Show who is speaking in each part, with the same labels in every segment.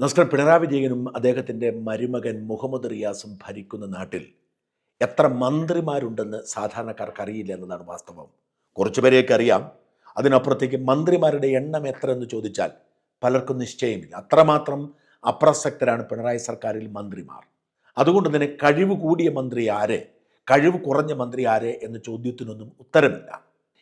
Speaker 1: നമസ്കാരം പിണറായി വിജയനും അദ്ദേഹത്തിന്റെ മരുമകൻ മുഹമ്മദ് റിയാസും ഭരിക്കുന്ന നാട്ടിൽ എത്ര മന്ത്രിമാരുണ്ടെന്ന് സാധാരണക്കാർക്ക് അറിയില്ല എന്നതാണ് വാസ്തവം. കുറച്ചുപേരെയൊക്കെ അറിയാം. അതിനപ്പുറത്തേക്ക് മന്ത്രിമാരുടെ എണ്ണം എത്ര എന്ന് ചോദിച്ചാൽ പലർക്കും നിശ്ചയമില്ല. അത്രമാത്രം അപ്രസക്തരാണ് പിണറായി സർക്കാരിൽ മന്ത്രിമാർ. അതുകൊണ്ട് തന്നെ കഴിവ് കൂടിയ മന്ത്രി ആര്? കഴിവ് കുറഞ്ഞ മന്ത്രി ആര്? എന്ന ചോദ്യത്തിനൊന്നും ഉത്തരമില്ല.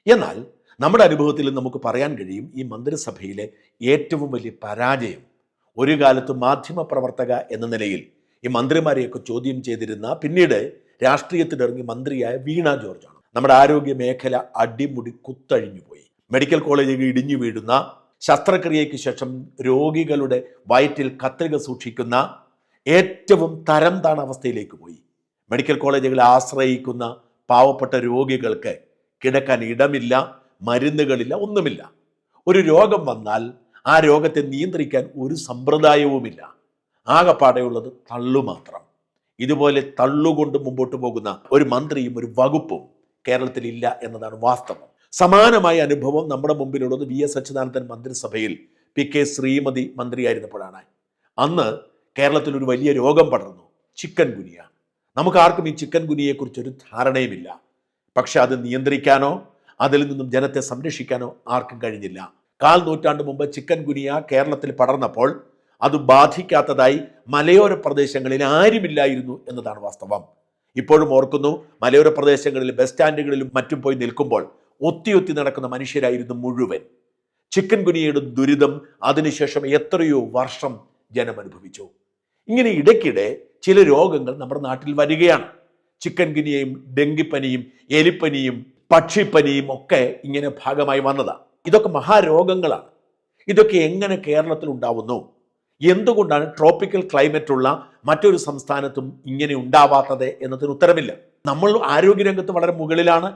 Speaker 1: എന്നാൽ നമ്മുടെ അനുഭവത്തിൽ നമുക്ക് പറയാൻ കഴിയും ഈ മന്ത്രിസഭയിലെ ഏറ്റവും വലിയ പരാജയം ഒരു കാലത്ത് മാധ്യമപ്രവർത്തക എന്ന നിലയിൽ ഈ മന്ത്രിമാരെയൊക്കെ ചോദ്യം ചെയ്തിരുന്ന പിന്നീട് രാഷ്ട്രീയത്തിലിറങ്ങി മന്ത്രിയായ വീണ ജോർജാണ്. നമ്മുടെ ആരോഗ്യ മേഖല അടിമുടി കുത്തഴിഞ്ഞു പോയി. മെഡിക്കൽ കോളേജിൽ ഇടിഞ്ഞു വീഴുന്ന ശസ്ത്രക്രിയയ്ക്ക് ശേഷം രോഗികളുടെ വയറ്റിൽ കത്രിക സൂക്ഷിക്കുന്ന ഏറ്റവും തരം താണ അവസ്ഥയിലേക്ക് പോയി. മെഡിക്കൽ കോളേജുകളെ ആശ്രയിക്കുന്ന പാവപ്പെട്ട രോഗികൾക്ക് കിടക്കാൻ ഇടമില്ല മരുന്നുകളില്ല ഒന്നുമില്ല. ഒരു രോഗം വന്നാൽ ആ രോഗത്തെ നിയന്ത്രിക്കാൻ ഒരു സമ്പ്രദായവുമില്ല. ആകപ്പാടെയുള്ളത് തള്ളു മാത്രം. ഇതുപോലെ തള്ളുകൊണ്ട് മുമ്പോട്ട് പോകുന്ന ഒരു മന്ത്രിയും ഒരു വകുപ്പും കേരളത്തിൽ ഇല്ല എന്നതാണ് വാസ്തവം. സമാനമായ അനുഭവം നമ്മുടെ മുമ്പിലുള്ളത് വി എസ് അച്യുതാനന്ദൻ മന്ത്രിസഭയിൽ പി കെ ശ്രീമതി മന്ത്രിയായിരുന്നപ്പോഴാണ്. അന്ന് കേരളത്തിൽ ഒരു വലിയ രോഗം പടർന്നു. Chikungunya. നമുക്ക് ആർക്കും ഈ ചിക്കൻ ഗുനിയെക്കുറിച്ച് ഒരു ധാരണയുമില്ല. പക്ഷെ അത് നിയന്ത്രിക്കാനോ അതിൽ നിന്നും ജനത്തെ സംരക്ഷിക്കാനോ ആർക്കും കഴിഞ്ഞില്ല. കാൽ നൂറ്റാണ്ട് മുമ്പ് ചിക്കൻ ഗുനിയ കേരളത്തിൽ പടർന്നപ്പോൾ അത് ബാധിക്കാത്തതായി മലയോര പ്രദേശങ്ങളിൽ ആരുമില്ലായിരുന്നു എന്നതാണ് വാസ്തവം. ഇപ്പോഴും ഓർക്കുന്നു മലയോര പ്രദേശങ്ങളിൽ ബസ് സ്റ്റാൻഡുകളിലും മറ്റും പോയി നിൽക്കുമ്പോൾ ഒത്തി ഒത്തി നടക്കുന്ന മനുഷ്യരായിരുന്നു മുഴുവൻ. ചിക്കൻ ഗുനിയയുടെ ദുരിതം അതിനുശേഷം എത്രയോ വർഷം ജനം അനുഭവിച്ചു. ഇങ്ങനെ ഇടയ്ക്കിടെ ചില രോഗങ്ങൾ നമ്മുടെ നാട്ടിൽ വരികയാണ്. ചിക്കൻ ഗുനിയയും ഡെങ്കിപ്പനിയും എലിപ്പനിയും പക്ഷിപ്പനിയും ഒക്കെ ഇങ്ങനെ ഭാഗമായി വന്നതാണ് ഇതൊക്കെ മഹാരോഗങ്ങളാണ്. ഇതൊക്കെ എങ്ങനെ കേരളത്തിൽ ഉണ്ടാവുന്നു എന്തുകൊണ്ടാണ് ട്രോപ്പിക്കൽ ക്ലൈമറ്റ് ഉള്ള മറ്റൊരു സംസ്ഥാനത്തും ഇങ്ങനെ ഉണ്ടാവാത്തത് എന്നതിന് ഉത്തരമില്ല. നമ്മൾ ആരോഗ്യരംഗത്ത് വളരെ മുകളിലാണ്.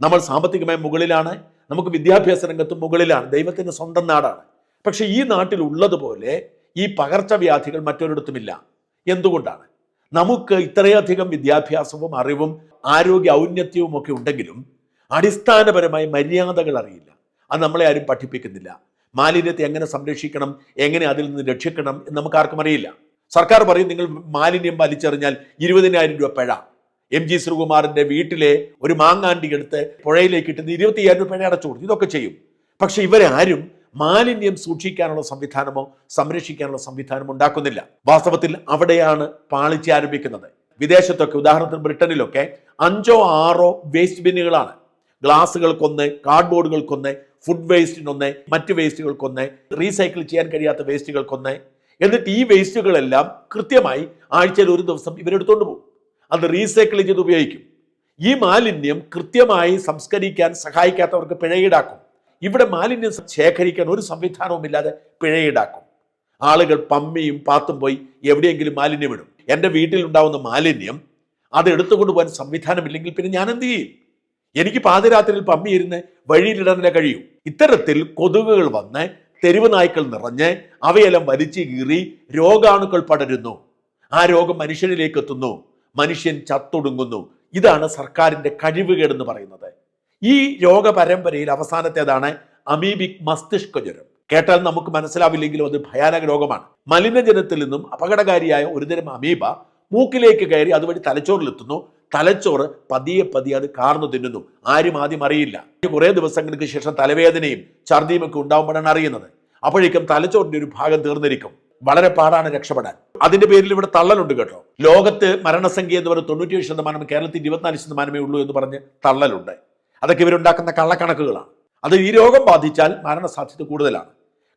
Speaker 1: നമ്മൾ സാമ്പത്തികമായി മുകളിലാണ്. നമുക്ക് വിദ്യാഭ്യാസ രംഗത്തും മുകളിലാണ്. ദൈവത്തിന്റെ സ്വന്തം നാടാണ്. പക്ഷേ ഈ നാട്ടിൽ ഉള്ളതുപോലെ ഈ പകർച്ചവ്യാധികൾ മറ്റൊരിടത്തുമില്ല. എന്തുകൊണ്ടാണ്? നമുക്ക് ഇത്രയധികം വിദ്യാഭ്യാസവും അറിവും ആരോഗ്യ ഔന്നത്യവും ഒക്കെ ഉണ്ടെങ്കിലും അടിസ്ഥാനപരമായി മര്യാദകൾ അറിയില്ല. അത് നമ്മളെ ആരും പഠിപ്പിക്കുന്നില്ല. മാലിന്യത്തെ എങ്ങനെ സംരക്ഷിക്കണം എങ്ങനെ അതിൽ നിന്ന് രക്ഷിക്കണം എന്ന് നമുക്ക് ആർക്കും അറിയില്ല. സർക്കാർ പറയും നിങ്ങൾ മാലിന്യം വലിച്ചെറിഞ്ഞാൽ ഇരുപതിനായിരം രൂപ പിഴ. എം ജി ശ്രീകുമാറിന്റെ വീട്ടിലെ ഒരു മാങ്ങാണ്ടി എടുത്ത് പുഴയിലേക്ക് ഇട്ടുന്ന ഇരുപത്തിയ്യായിരം രൂപ പിഴ അടച്ചു കൊടുത്തു. ഇതൊക്കെ ചെയ്യും. പക്ഷെ ഇവരെ ആരും മാലിന്യം സൂക്ഷിക്കാനുള്ള സംവിധാനമോ സംരക്ഷിക്കാനുള്ള സംവിധാനമോ ഉണ്ടാക്കുന്നില്ല. വാസ്തവത്തിൽ അവിടെയാണ് പാളിച്ച് ആരംഭിക്കുന്നത്. വിദേശത്തൊക്കെ ഉദാഹരണത്തിന് ബ്രിട്ടനിലൊക്കെ അഞ്ചോ ആറോ വേസ്റ്റ് ബിന്നുകളാണ്. ഗ്ലാസുകൾക്കൊന്ന് കാർഡ്ബോർഡുകൾക്കൊന്ന് ഫുഡ് വേസ്റ്റിനൊന്ന് മറ്റ് വേസ്റ്റുകൾക്കൊന്ന് റീസൈക്കിൾ ചെയ്യാൻ കഴിയാത്ത വേസ്റ്റുകൾക്കൊന്ന് എന്നിട്ട് ഈ വേസ്റ്റുകളെല്ലാം കൃത്യമായി ആഴ്ചയിൽ ഒരു ദിവസം ഇവരെടുത്തോണ്ട് പോകും. അത് റീസൈക്കിൾ ചെയ്ത് ഉപയോഗിക്കും. ഈ മാലിന്യം കൃത്യമായി സംസ്കരിക്കാൻ സഹായിക്കാത്തവർക്ക് പിഴ ഈടാക്കും ഇവിടെ മാലിന്യം ശേഖരിക്കാൻ ഒരു സംവിധാനവുമില്ലാതെ ഇല്ലാതെ പിഴ ഈടാക്കും ആളുകൾ പമ്മിയും പാത്തും പോയി എവിടെയെങ്കിലും മാലിന്യം ഇടും എന്റെ വീട്ടിലുണ്ടാവുന്ന മാലിന്യം അത് എടുത്തുകൊണ്ട് പോകാൻ സംവിധാനമില്ലെങ്കിൽ പിന്നെ ഞാൻ എന്ത് ചെയ്യും? എനിക്ക് പാതിരാത്രിയിൽ പമ്മി ഇരുന്ന് കഴിയും. ഇത്തരത്തിൽ കൊതുകുകൾ വന്ന് തെരുവ് നായ്ക്കൾ നിറഞ്ഞ് അവയെല്ലാം വലിച്ചു കീറി രോഗാണുക്കൾ പടരുന്നു. ആ രോഗം മനുഷ്യനിലേക്ക് എത്തുന്നു. മനുഷ്യൻ ചത്തൊടുങ്ങുന്നു. ഇതാണ് സർക്കാരിന്റെ കഴിവുകേടെന്ന് പറയുന്നത്. ഈ രോഗ രോഗപരമ്പരയിൽ അവസാനത്തേതാണ് അമീബിക് മസ്തിഷ്ക ജ്വരം. കേട്ടാൽ നമുക്ക് മനസ്സിലാവില്ലെങ്കിലും അത് ഭയാനക രോഗമാണ്. മലിനജലത്തിൽ നിന്നും അപകടകാരിയായ ഒരുതരം അമീബ മൂക്കിലേക്ക് കയറി അതുവഴി തലച്ചോറിലെത്തുന്നു. തലച്ചോറ് പതിയെ പതിയെ അത് കാർന്നു തിന്നുന്നു. ആരും ആദ്യം അറിയില്ല. കുറേ ദിവസങ്ങൾക്ക് ശേഷം തലവേദനയും ഛർദിയും ഒക്കെ ഉണ്ടാവുമ്പോഴാണ് അറിയുന്നത്. അപ്പോഴേക്കും തലച്ചോറിന്റെ ഒരു ഭാഗം തീർന്നിരിക്കും. വളരെ പാടാണ് രക്ഷപ്പെടാൻ. അതിന്റെ പേരിൽ ഇവിടെ തള്ളലുണ്ട് കേട്ടോ. ലോകത്ത് മരണസംഖ്യ എന്ന് പറയുന്നത് തൊണ്ണൂറ്റിയേഴ് ശതമാനം കേരളത്തിൽ ഇരുപത്തിനാല് ശതമാനമേ ഉള്ളൂ എന്ന് പറഞ്ഞ് തള്ളലുണ്ട്. അതൊക്കെ ഇവരുണ്ടാക്കുന്ന കള്ളക്കണക്കുകളാണ്. അത് ഈ രോഗം ബാധിച്ചാൽ മരണസാധ്യത കൂടുതലാണ്.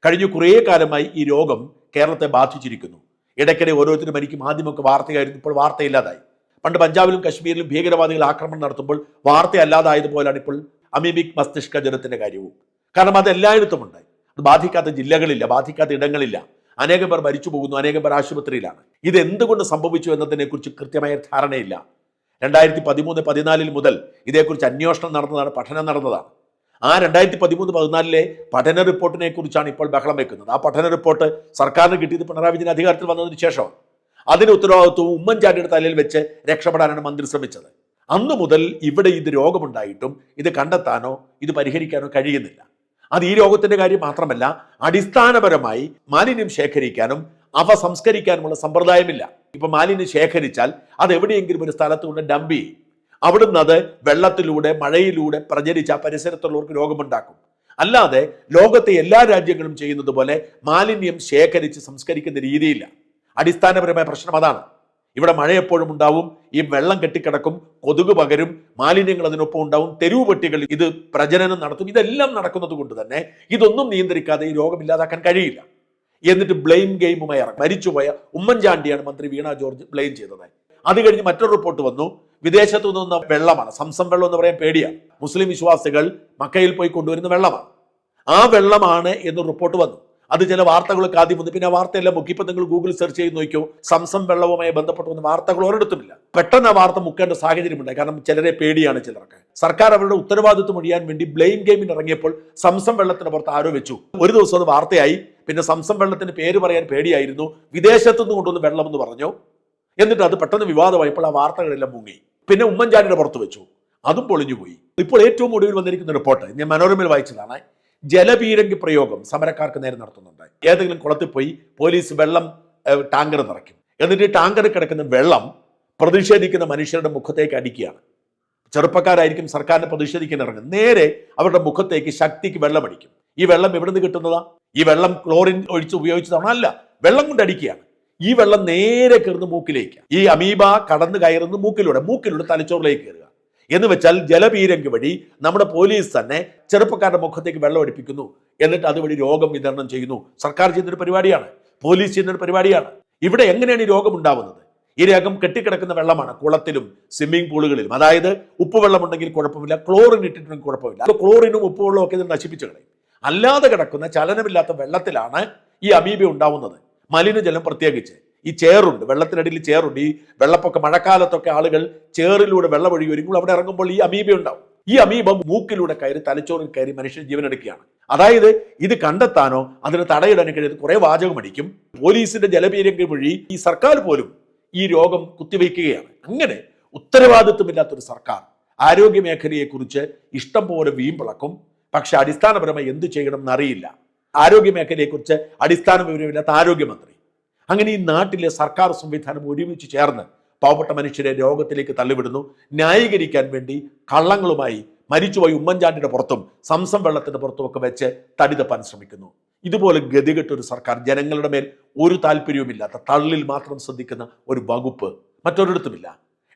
Speaker 1: കഴിഞ്ഞ കുറേ കാലമായി ഈ രോഗം കേരളത്തെ ബാധിച്ചിരിക്കുന്നു. ഇടയ്ക്കിടെ ഓരോരുത്തരും മരിക്കും ആദ്യമൊക്കെ വാർത്തയായിരുന്നു. ഇപ്പോൾ വാർത്തയില്ലാതായി പണ്ട് പഞ്ചാബിലും കശ്മീരിലും ഭീകരവാദികൾ ആക്രമണം നടത്തുമ്പോൾ വാർത്തയല്ലാതായതുപോലെയാണ് ഇപ്പോൾ അമീബിക് മസ്തിഷ്ക ജ്വരത്തിന്റെ കാര്യവും. കാരണം അത് എല്ലായിടത്തും ഉണ്ട് അത് ബാധിക്കാത്ത ജില്ലകളില്ല ബാധിക്കാത്ത ഇടങ്ങളില്ല. അനേകം പേർ മരിച്ചു പോകുന്നു അനേകം പേർ ആശുപത്രിയിലാണ്. ഇത് എന്തുകൊണ്ട് സംഭവിച്ചു എന്നതിനെക്കുറിച്ച് കൃത്യമായ ധാരണയില്ല. രണ്ടായിരത്തി പതിമൂന്ന് പതിനാലിൽ മുതൽ ഇതേക്കുറിച്ച് അന്വേഷണം നടന്നതാണ് പഠനം നടന്നതാണ്. ആ രണ്ടായിരത്തി പതിമൂന്ന് പതിനാലിലെ പഠന റിപ്പോർട്ടിനെ കുറിച്ചാണ് ഇപ്പോൾ ബഹളം വെക്കുന്നത്. ആ പഠന റിപ്പോർട്ട് സർക്കാരിന് കിട്ടിയത് പിണറായി വിജയൻ അധികാരത്തിൽ വന്നതിന് ശേഷം അതിന് ഉത്തരവാദിത്വവും ഉമ്മൻചാണ്ടിയുടെ തലയിൽ വെച്ച് രക്ഷപ്പെടാനാണ് മന്ത്രി ശ്രമിച്ചത്. അന്നു മുതൽ ഇവിടെ ഇത് രോഗമുണ്ടായിട്ടും ഇത് കണ്ടെത്താനോ ഇത് പരിഹരിക്കാനോ കഴിയുന്നില്ല. അത് ഈ രോഗത്തിന്റെ കാര്യം മാത്രമല്ല അടിസ്ഥാനപരമായി മാലിന്യം ശേഖരിക്കാനും അവ സംസ്കരിക്കാനുമുള്ള സമ്പ്രദായമില്ല. ഇപ്പൊ മാലിന്യം ശേഖരിച്ചാൽ അത് എവിടെയെങ്കിലും ഒരു സ്ഥലത്ത് കൊണ്ട് ഡംപ് ചെയ്യും. അവിടുന്ന് അത് വെള്ളത്തിലൂടെ മഴയിലൂടെ പ്രചരിച്ച പരിസരത്തുള്ളവർക്ക് രോഗമുണ്ടാക്കും. അല്ലാതെ ലോകത്തെ എല്ലാ രാജ്യങ്ങളും ചെയ്യുന്നത് പോലെ മാലിന്യം ശേഖരിച്ച് സംസ്കരിക്കുന്ന രീതിയില്ല. അടിസ്ഥാനപരമായ പ്രശ്നം അതാണ്. ഇവിടെ മഴ എപ്പോഴും ഉണ്ടാവും ഈ വെള്ളം കെട്ടിക്കിടക്കും കൊതുക് പകരും മാലിന്യങ്ങൾ അതിനൊപ്പം ഉണ്ടാവും തെരുവ് പെട്ടികൾ ഇത് പ്രജനനം നടത്തും ഇതെല്ലാം നടക്കുന്നത് കൊണ്ട് തന്നെ ഇതൊന്നും നിയന്ത്രിക്കാതെ ഈ രോഗം ഇല്ലാതാക്കാൻ കഴിയില്ല. എന്നിട്ട് ബ്ലെയിം ഗെയിമുമായി ഇറങ്ങി. മരിച്ചുപോയ ഉമ്മൻചാണ്ടിയാണ് മന്ത്രി വീണ ജോർജ് ബ്ലെയിം ചെയ്തത്. അത് കഴിഞ്ഞ് മറ്റൊരു റിപ്പോർട്ട് വന്നു. വിദേശത്തു നിന്ന് വെള്ളമാണ്. സംസം വെള്ളം എന്ന് പറയാൻ പേടിയാണ്. മുസ്ലിം വിശ്വാസികൾ മക്കയിൽ പോയി കൊണ്ടുവരുന്ന വെള്ളമാണ്. ആ വെള്ളമാണ് എന്ന് റിപ്പോർട്ട് വന്നു. അത് ചില വാർത്തകളൊക്കെ ആദ്യം വന്നു. പിന്നെ ആ വാർത്തയെല്ലാം മുക്കി ഇപ്പൊ നിങ്ങൾ ഗൂഗിൾ സെർച്ച് ചെയ്ത് നോക്കിയോ? സംസം വെള്ളവുമായി ബന്ധപ്പെട്ട വന്ന വാർത്തകൾ ഒരിടത്തുമില്ല. പെട്ടെന്ന് ആ വാർത്ത മുക്കേണ്ട സാഹചര്യമുണ്ടായി. കാരണം ചിലരെ പേടിയാണ് ചിലർക്ക് സർക്കാർ അവരുടെ ഉത്തരവാദിത്വം ഒഴിയാൻ വേണ്ടി ബ്ലെയിം ഗെയിമിന് ഇറങ്ങിയപ്പോൾ സംസം വെള്ളത്തിന് പുറത്ത് ആരോ വെച്ചു. ഒരു ദിവസം അത് വാർത്തയായി. പിന്നെ സംസം വെള്ളത്തിന് പേര് പറയാൻ പേടിയായിരുന്നു. വിദേശത്തു നിന്ന് കൊണ്ടുവന്ന് വെള്ളം എന്ന് പറഞ്ഞു. എന്നിട്ട് അത് പെട്ടെന്ന് വിവാദമായപ്പോൾ ആ വാർത്തകളെല്ലാം മുങ്ങി. പിന്നെ ഉമ്മൻചാണ്ടിയുടെ പുറത്ത് വെച്ചു. അതും പൊളിഞ്ഞുപോയി. ഇപ്പോൾ ഏറ്റവും ഒടുവിൽ വന്നിരിക്കുന്ന റിപ്പോർട്ട് ഞാൻ മനോരമയിൽ വായിച്ചതാണ്. ജലപീരങ്കി പ്രയോഗം സമരക്കാർക്ക് നേരെ നടത്തുന്നുണ്ട്. ഏതെങ്കിലും കുളത്തിൽ പോയി പോലീസ് വെള്ളം ടാങ്കർ നിറയ്ക്കും. എന്നിട്ട് ഈ ടാങ്കറിൽ കിടക്കുന്ന വെള്ളം പ്രതിഷേധിക്കുന്ന മനുഷ്യരുടെ മുഖത്തേക്ക് അടിക്കുകയാണ്. ചെറുപ്പക്കാരായിരിക്കും സർക്കാരിനെ പ്രതിഷേധിക്കാൻ ഇറങ്ങും നേരെ അവരുടെ മുഖത്തേക്ക് ശക്തിക്ക് വെള്ളം അടിക്കും. ഈ വെള്ളം എവിടെ നിന്ന് കിട്ടുന്നതാ? ഈ വെള്ളം ക്ലോറിൻ ഒഴിച്ച് ഉപയോഗിച്ചതാണോ. അല്ല വെള്ളം കൊണ്ട് അടിക്കുകയാണ്. ഈ വെള്ളം നേരെ കയറുന്ന മൂക്കിലേക്ക്. ഈ അമീബ കടന്നു കയറുന്ന മൂക്കിലൂടെ മൂക്കിലൂടെ തലച്ചോറിലേക്ക് കയറുക. എന്ന് വെച്ചാൽ ജലപീരങ്കി വഴി നമ്മുടെ പോലീസ് തന്നെ ചെറുപ്പക്കാരുടെ മുഖത്തേക്ക് വെള്ളം അടിപ്പിക്കുന്നു എന്നിട്ട് അതുവഴി രോഗം വിതരണം ചെയ്യുന്നു. സർക്കാർ ചെയ്യുന്നൊരു പരിപാടിയാണ്. പോലീസ് ചെയ്യുന്നൊരു പരിപാടിയാണ്. ഇവിടെ എങ്ങനെയാണ് ഈ രോഗം ഉണ്ടാവുന്നത്? ഈ രോഗം കെട്ടിക്കിടക്കുന്ന വെള്ളമാണ് കുളത്തിലും സ്വിമ്മിംഗ് പൂളുകളിലും. അതായത് ഉപ്പുവെള്ളം ഉണ്ടെങ്കിൽ കുഴപ്പമില്ല ക്ലോറിൻ ഇട്ടിട്ടുണ്ടെങ്കിൽ കുഴപ്പമില്ല. അപ്പോൾ ക്ലോറിനും ഉപ്പുവെള്ളവും ഒക്കെ ഇത് നശിപ്പിച്ചു കളയും. അല്ലാതെ കിടക്കുന്ന ചലനമില്ലാത്ത വെള്ളത്തിലാണ് ഈ അമീബ ഉണ്ടാവുന്നത്. മലിനജലം പ്രത്യേകിച്ച്. ഈ ചേറുണ്ട് വെള്ളത്തിനടിയിൽ ചേറുണ്ട് ഈ വെള്ളപ്പൊക്കെ മഴക്കാലത്തൊക്കെ ആളുകൾ ചേറിലൂടെ വെള്ളം ഒഴുകി വരുമ്പോൾ അവിടെ ഇറങ്ങുമ്പോൾ ഈ അമീബ ഉണ്ടാവും. ഈ അമീബ മൂക്കിലൂടെ കയറി തലച്ചോറിൽ കയറി മനുഷ്യൻ ജീവനെടുക്കുകയാണ്. അതായത് ഇത് കണ്ടെത്താനോ അതിന് തടയിടാനോ കഴിയുന്നത് കുറെ വാചകം അടിക്കും പോലീസിന്റെ ജലപീരങ്കി വഴി ഈ സർക്കാർ പോലും ഈ രോഗം കുത്തിവയ്ക്കുകയാണ്. അങ്ങനെ ഉത്തരവാദിത്വമില്ലാത്തൊരു സർക്കാർ ആരോഗ്യ മേഖലയെക്കുറിച്ച് ഇഷ്ടം പോലെ വീമ്പിളക്കും പക്ഷെ അടിസ്ഥാനപരമായി എന്ത് ചെയ്യണം എന്നറിയില്ല. ആരോഗ്യ മേഖലയെക്കുറിച്ച് അടിസ്ഥാന വിവരമില്ലാത്ത ആരോഗ്യമന്ത്രി അങ്ങനെ ഈ നാട്ടിലെ സർക്കാർ സംവിധാനം ഒരുമിച്ച് ചേർന്ന് പാവപ്പെട്ട മനുഷ്യരെ രോഗത്തിലേക്ക് തള്ളിവിടുന്നു. ന്യായീകരിക്കാൻ വേണ്ടി കള്ളങ്ങളുമായി മരിച്ചുപോയി ഉമ്മൻചാണ്ടിയുടെ പുറത്തും സംസം വെള്ളത്തിന്റെ പുറത്തും ഒക്കെ വെച്ച് തടി തപ്പാൻ ശ്രമിക്കുന്നു. ഇതുപോലെ ഗതികെട്ട ഒരു സർക്കാർ ജനങ്ങളുടെ മേൽ ഒരു താല്പര്യവുമില്ലാത്ത തള്ളിൽ മാത്രം ശ്രദ്ധിക്കുന്ന ഒരു വകുപ്പ് മറ്റൊരിടത്തുമില്ല.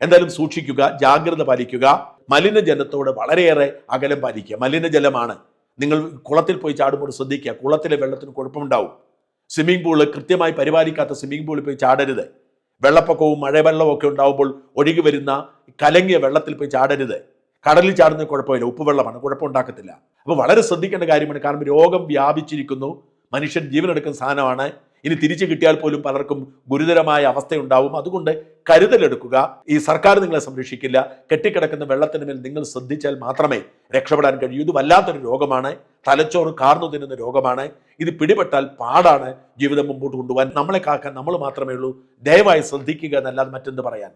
Speaker 1: എന്തായാലും സൂക്ഷിക്കുക ജാഗ്രത പാലിക്കുക. മലിനജലത്തോട് വളരെയേറെ അകലം പാലിക്കുക. മലിനജലമാണ്. നിങ്ങൾ കുളത്തിൽ പോയി ചാടുമ്പോൾ ശ്രദ്ധിക്കുക. കുളത്തിലെ വെള്ളത്തിന് കുഴപ്പമുണ്ടാവും സ്വിമ്മിംഗ് പൂൾ കൃത്യമായി പരിപാലിക്കാത്ത സ്വിമ്മിംഗ് പൂളിൽ പോയി ചാടരുത്. വെള്ളപ്പൊക്കവും മഴവെള്ളവും ഒക്കെ ഉണ്ടാവുമ്പോൾ ഒഴുകി വരുന്ന കലങ്ങിയ വെള്ളത്തിൽ പോയി ചാടരുത്. കടലിൽ ചാടുന്ന കുഴപ്പമില്ല. ഉപ്പുവെള്ളമാണ്. കുഴപ്പമുണ്ടാക്കത്തില്ല. അപ്പോൾ വളരെ ശ്രദ്ധിക്കേണ്ട കാര്യമാണ്. കാരണം രോഗം വ്യാപിച്ചിരിക്കുന്നു. മനുഷ്യൻ ജീവനെടുക്കുന്ന സാധനമാണ്. ഇനി തിരിച്ചു കിട്ടിയാൽ പോലും പലർക്കും ഗുരുതരമായ അവസ്ഥയുണ്ടാവും. അതുകൊണ്ട് കരുതലെടുക്കുക. ഈ സർക്കാർ നിങ്ങളെ സംരക്ഷിക്കില്ല. കെട്ടിക്കിടക്കുന്ന വെള്ളത്തിന് മേൽ നിങ്ങൾ ശ്രദ്ധിച്ചാൽ മാത്രമേ രക്ഷപ്പെടാൻ കഴിയൂ. ഇത് വല്ലാത്തൊരു രോഗമാണ്. തലച്ചോറ് കാർന്നു തിന്നുന്ന രോഗമാണ്. ഇത് പിടിപെട്ടാൽ പാടാണ് ജീവിതം മുമ്പോട്ട് കൊണ്ടുപോകാൻ. നമ്മളെ കാക്കാൻ നമ്മൾ മാത്രമേ ഉള്ളൂ. ദയവായി ശ്രദ്ധിക്കുക എന്നല്ലാതെ മറ്റെന്ത് പറയാൻ?